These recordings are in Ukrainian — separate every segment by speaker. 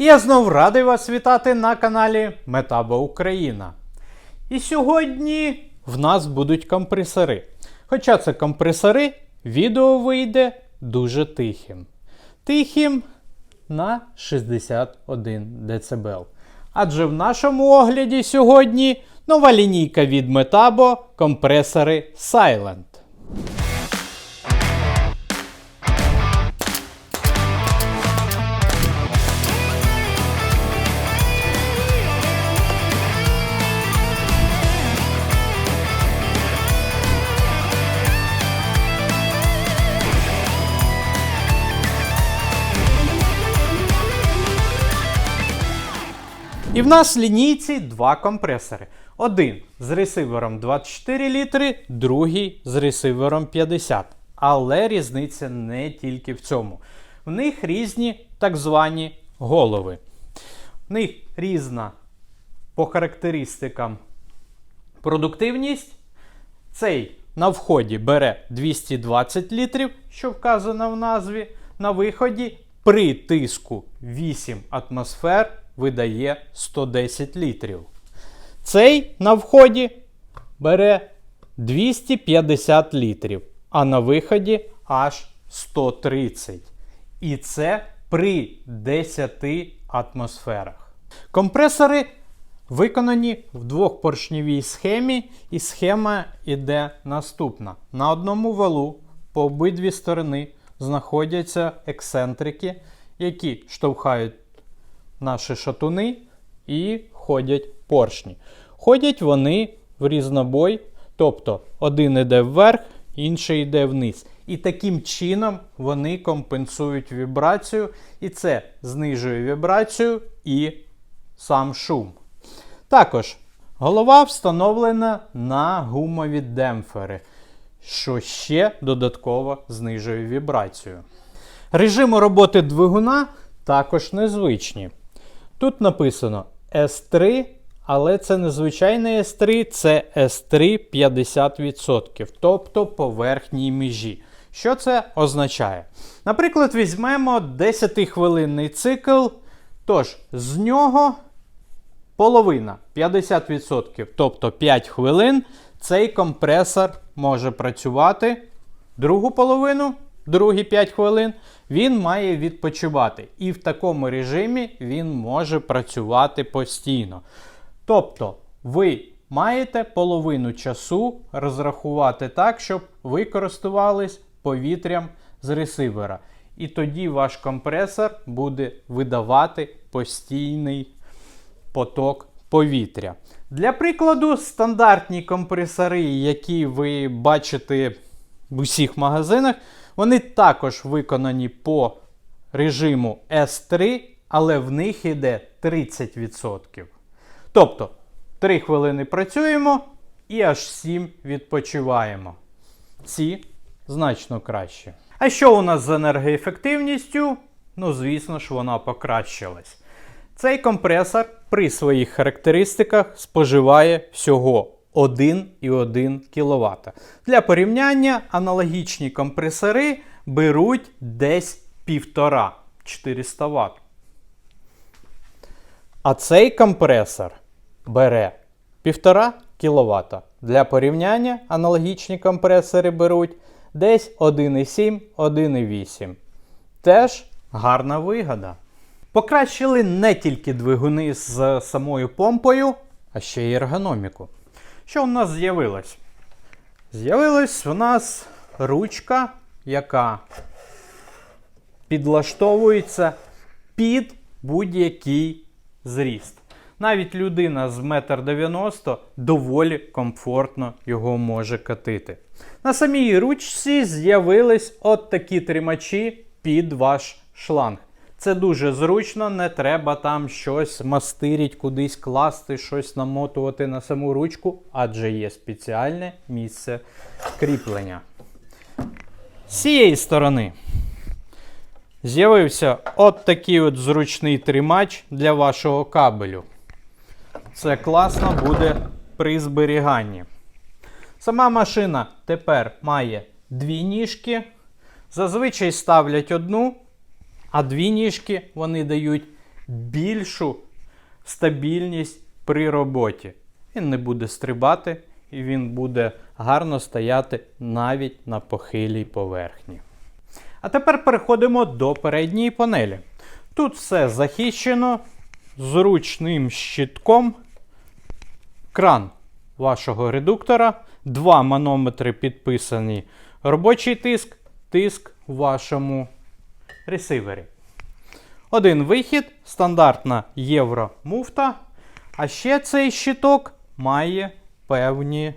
Speaker 1: І я знов радий вас вітати на каналі Метаба Україна. І сьогодні в нас будуть компресори. Хоча це компресори, відео вийде дуже тихим. Тихим на 61 дБ. Адже в нашому огляді сьогодні нова лінійка від Metabo компресори Silent. І в нас в лінійці два компресори. Один з ресивером 24 літри, другий з ресивером 50. Але різниця не тільки в цьому. В них різні так звані голови. В них різна по характеристикам продуктивність. Цей на вході бере 220 літрів, що вказано в назві. На виході при тиску 8 атмосфер видає 110 літрів. Цей на вході бере 250 літрів, а на виході аж 130. І це при 10 атмосферах. Компресори виконані в двохпоршневій схемі, і схема йде наступна. На одному валу по обидві сторони знаходяться ексцентрики, які штовхають наші шатуни і ходять поршні. Ходять вони в різнобой, тобто один йде вверх, інший йде вниз. І таким чином вони компенсують вібрацію, і це знижує вібрацію і сам шум. Також голова встановлена на гумові демпфери, що ще додатково знижує вібрацію. Режими роботи двигуна також незвичні. Тут написано S3, але це не звичайний S3, це S3 50%, тобто по верхній межі. Що це означає? Наприклад, візьмемо 10-хвилинний цикл, тож з нього половина 50%, тобто 5 хвилин, цей компресор може працювати. Другу половину, другі 5 хвилин, він має відпочивати. І в такому режимі він може працювати постійно. Тобто, ви маєте половину часу розрахувати так, щоб ви користувались повітрям з ресивера. І тоді ваш компресор буде видавати постійний поток повітря. Для прикладу, стандартні компресори, які ви бачите в усіх магазинах, вони також виконані по режиму S3, але в них йде 30%. Тобто 3 хвилини працюємо і аж 7 відпочиваємо. Ці значно краще. А що у нас з енергоефективністю? Ну, звісно ж, вона покращилась. Цей компресор при своїх характеристиках споживає всього 1,1 кВт. Для порівняння аналогічні компресори беруть десь 1,5 400 Вт. А цей компресор бере 1,5 кВт. Для порівняння аналогічні компресори беруть десь 1,7, 1,8. Теж гарна вигода. Покращили не тільки двигуни з самою помпою, а ще й ергономіку. Що у нас з'явилось? З'явилась у нас ручка, яка підлаштовується під будь-який зріст. Навіть людина з 1,90 м доволі комфортно його може катити. На самій ручці з'явились от такі тримачі під ваш шланг. Це дуже зручно, не треба там щось мастирить, кудись класти, щось намотувати на саму ручку, адже є спеціальне місце кріплення. З цієї сторони з'явився от такий от зручний тримач для вашого кабелю. Це класно буде при зберіганні. Сама машина тепер має дві ніжки. Зазвичай ставлять одну, а дві ніжки вони дають більшу стабільність при роботі. Він не буде стрибати і він буде гарно стояти навіть на похилій поверхні. А тепер переходимо до передньої панелі. Тут все захищено зручним щитком. Кран вашого редуктора, два манометри підписані. Робочий тиск, тиск вашому ресивері. Один вихід, стандартна євромуфта. А ще цей щиток має певні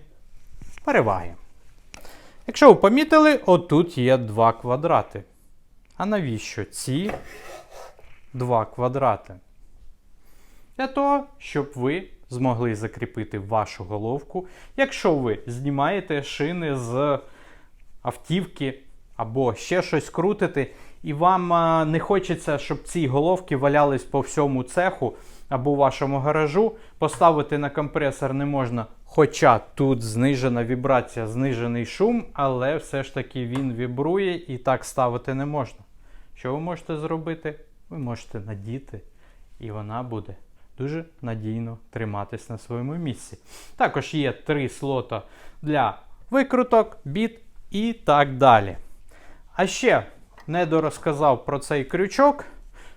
Speaker 1: переваги. Якщо ви помітили, отут є два квадрати. А навіщо ці два квадрати? Для того, щоб ви змогли закріпити вашу головку, якщо ви знімаєте шини з автівки або ще щось крутите, і вам не хочеться, щоб ці головки валялись по всьому цеху або вашому гаражу, поставити на компресор не можна. Хоча тут знижена вібрація, знижений шум, але все ж таки він вібрує і так ставити не можна. Що ви можете зробити? Ви можете надіти, і вона буде дуже надійно триматись на своєму місці. Також є три слота для викруток, біт і так далі. А ще не дорозказав про цей крючок.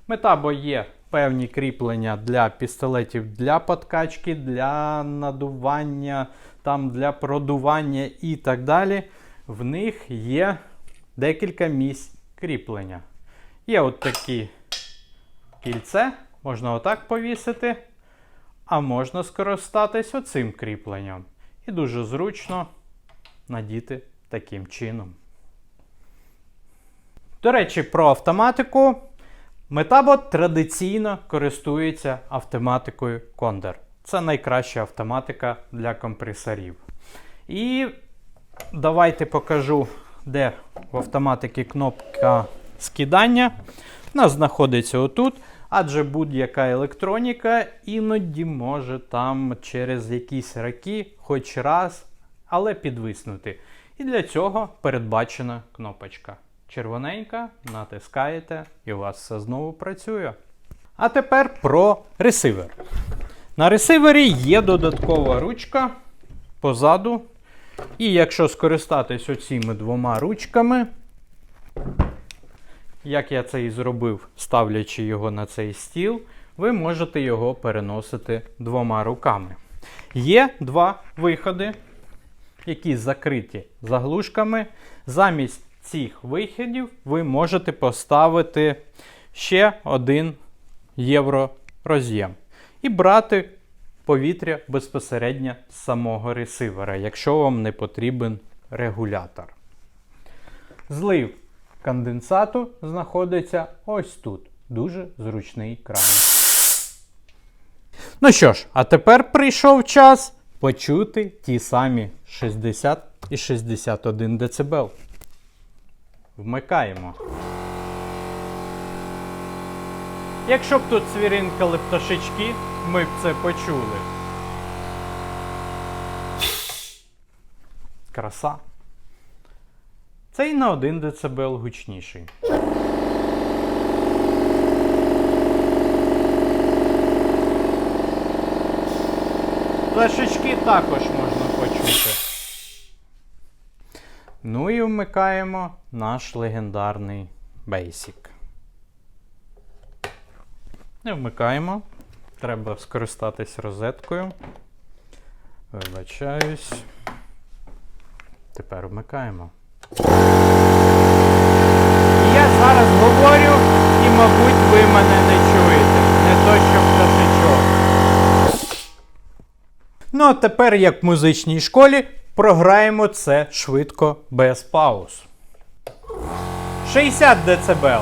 Speaker 1: Метабо є певні кріплення для пістолетів для подкачки, для надування, там, для продування і так далі. В них є декілька місць кріплення. Є от такі кільце, можна отак повісити, а можна скористатись оцим кріпленням. І дуже зручно надіти таким чином. До речі, про автоматику. Метабот традиційно користується автоматикою Condor. Це найкраща автоматика для компресорів. І давайте покажу, де в автоматиці кнопка скидання. Вона знаходиться отут. Адже будь-яка електроніка іноді може там через якісь роки, хоч раз, але підвиснути. І для цього передбачена кнопочка. Червоненька, натискаєте, і у вас все знову працює. А тепер про ресивер. На ресивері є додаткова ручка позаду. І якщо скористатись оціми двома ручками, як я це і зробив, ставлячи його на цей стіл, ви можете його переносити двома руками. Є два виходи, які закриті заглушками. Замість цих виходів ви можете поставити ще один євророз'єм і брати повітря безпосередньо з самого ресивера, якщо вам не потрібен регулятор. Злив конденсату знаходиться ось тут. Дуже зручний кран. Ну що ж, а тепер прийшов час почути ті самі 60 і 61 дБ. Вмикаємо. Якщо б тут свіринкали пташечки, ми б це почули. Краса. Цей на 1 дБ гучніший. Пташечки також можна почути. Ну і вмикаємо наш легендарний Basic. Не вмикаємо. Треба скористатись розеткою. Вибачаюсь. Тепер вмикаємо. Я зараз говорю, і, мабуть, ви мене не чуєте. Не то, що пташечок. Ну, а тепер, як в музичній школі, програємо це швидко без пауз. 60 дБ.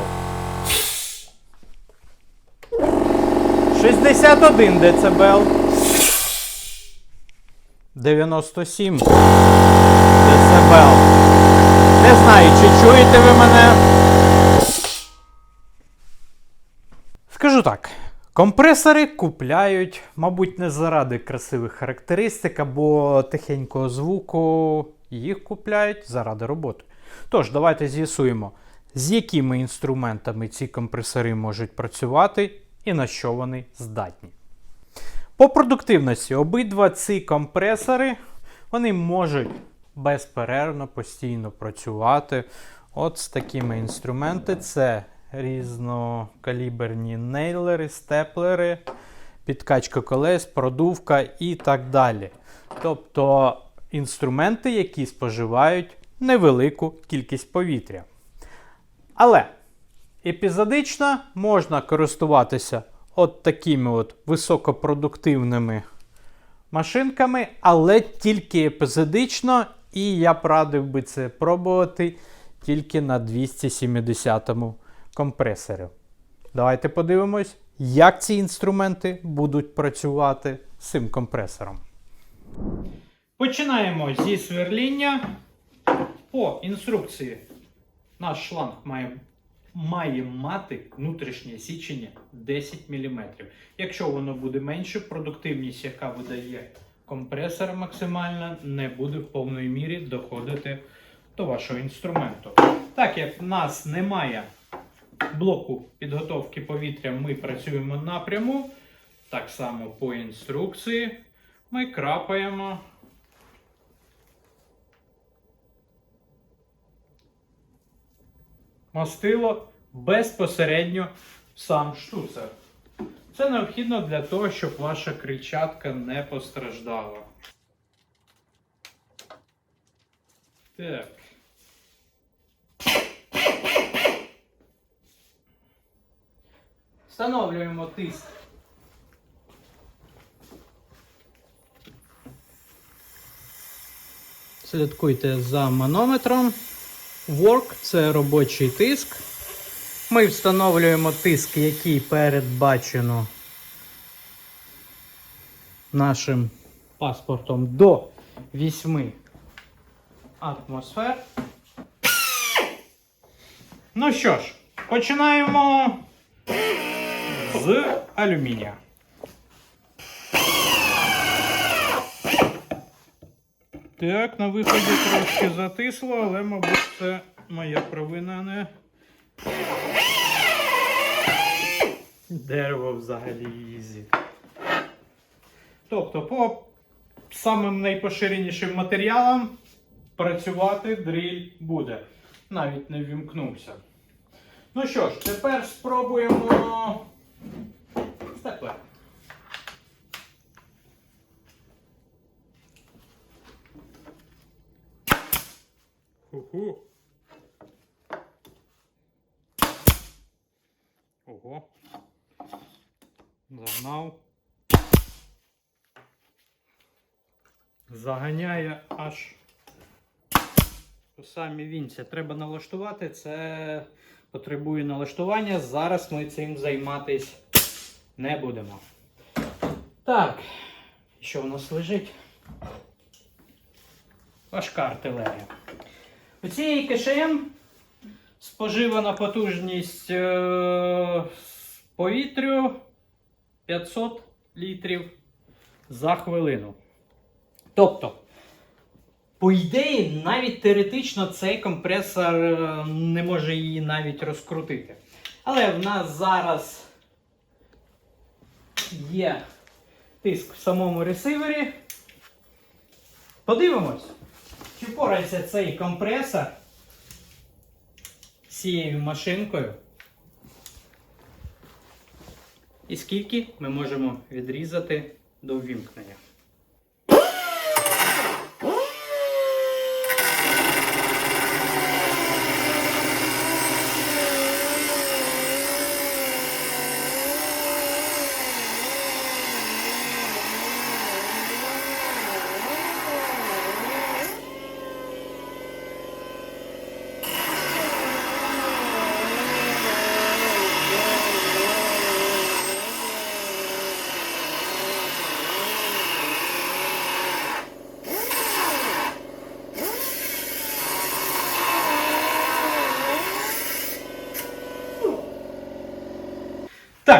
Speaker 1: 61 дБ. 97 дБ. Не знаю, чи чуєте ви мене. Скажу так. Компресори купляють, мабуть, не заради красивих характеристик або тихенького звуку. Їх купляють заради роботи. Тож, давайте з'ясуємо, з якими інструментами ці компресори можуть працювати і на що вони здатні. По продуктивності обидва ці компресори вони можуть безперервно постійно працювати. От з такими інструментами це різнокаліберні нейлери, степлери, підкачка колес, продувка і так далі. Тобто інструменти, які споживають невелику кількість повітря. Але епізодично можна користуватися от такими от високопродуктивними машинками, але тільки епізодично, і я б радив би це пробувати тільки на 270 компресорі. Давайте подивимось, як ці інструменти будуть працювати з цим компресором. Починаємо зі сверління. По інструкції наш шланг має, має мати внутрішнє січення 10 мм. Якщо воно буде менше, продуктивність, яка видає компресор максимальна, не буде в повної мірі доходити до вашого інструменту. Так як в нас немає блоку підготовки повітря, ми працюємо напряму. Так само по інструкції ми крапаємо. мастило безпосередньо в сам штуцер. Це необхідно для того, щоб ваша крильчатка не постраждала. Так. Встановлюємо тиск. Слідкуйте за манометром. Work це робочий тиск. Ми встановлюємо тиск, який передбачено нашим паспортом до 8 атмосфер. Ну що ж, починаємо з алюмінія. Так, на виході трошки затисло, але, мабуть, це моя провина не. Дерево взагалі ізі. Тобто, по самим найпоширенішим матеріалам працювати дріль буде. Навіть не вімкнувся. Ну що ж, тепер спробуємо Ху-ху. Ого. Загнав. Заганяє аж самі вінці. Треба налаштувати. Це потребує налаштування. Зараз ми цим займатись не будемо. Так, що у нас лежить? Важка артилерія. У цієї КШМ споживана потужність е, повітрю 500 літрів за хвилину. Тобто, по ідеї, навіть теоретично цей компресор е, не може її навіть розкрутити. Але в нас зараз є тиск в самому ресивері. Подивимось, чи цей компресор з цією машинкою. І скільки ми можемо відрізати до ввімкнення.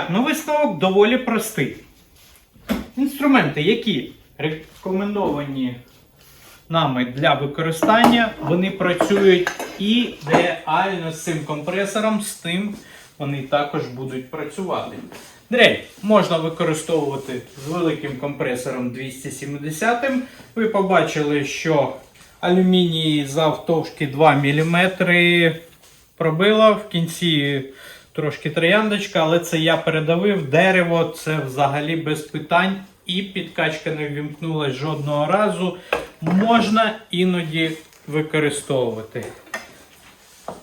Speaker 1: Так, ну висновок доволі простий. Інструменти, які рекомендовані нами для використання, вони працюють ідеально з цим компресором, з тим вони також будуть працювати. Дрель можна використовувати з великим компресором 270. Ви побачили, що алюміній завтовшки 2 мм пробила в кінці трошки трояндочка, але це я передавив дерево, це взагалі без питань. І підкачка не ввімкнулась жодного разу. Можна іноді використовувати.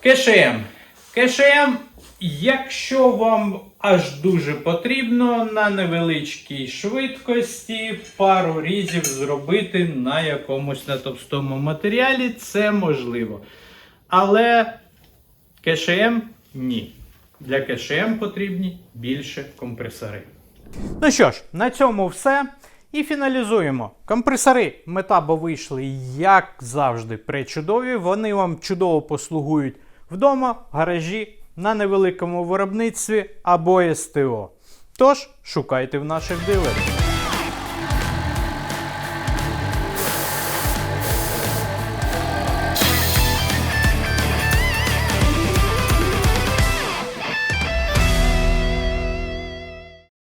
Speaker 1: КШМ. КШМ, якщо вам аж дуже потрібно на невеличкій швидкості пару різів зробити на якомусь на товстому матеріалі, це можливо. Але КШМ ні. Для КШМ потрібні більше компресори. Ну що ж, на цьому все. І фіналізуємо. Компресори метабо вийшли, як завжди, пречудові. Вони вам чудово послугують вдома, в гаражі, на невеликому виробництві або СТО. Тож, шукайте в наших дилерів.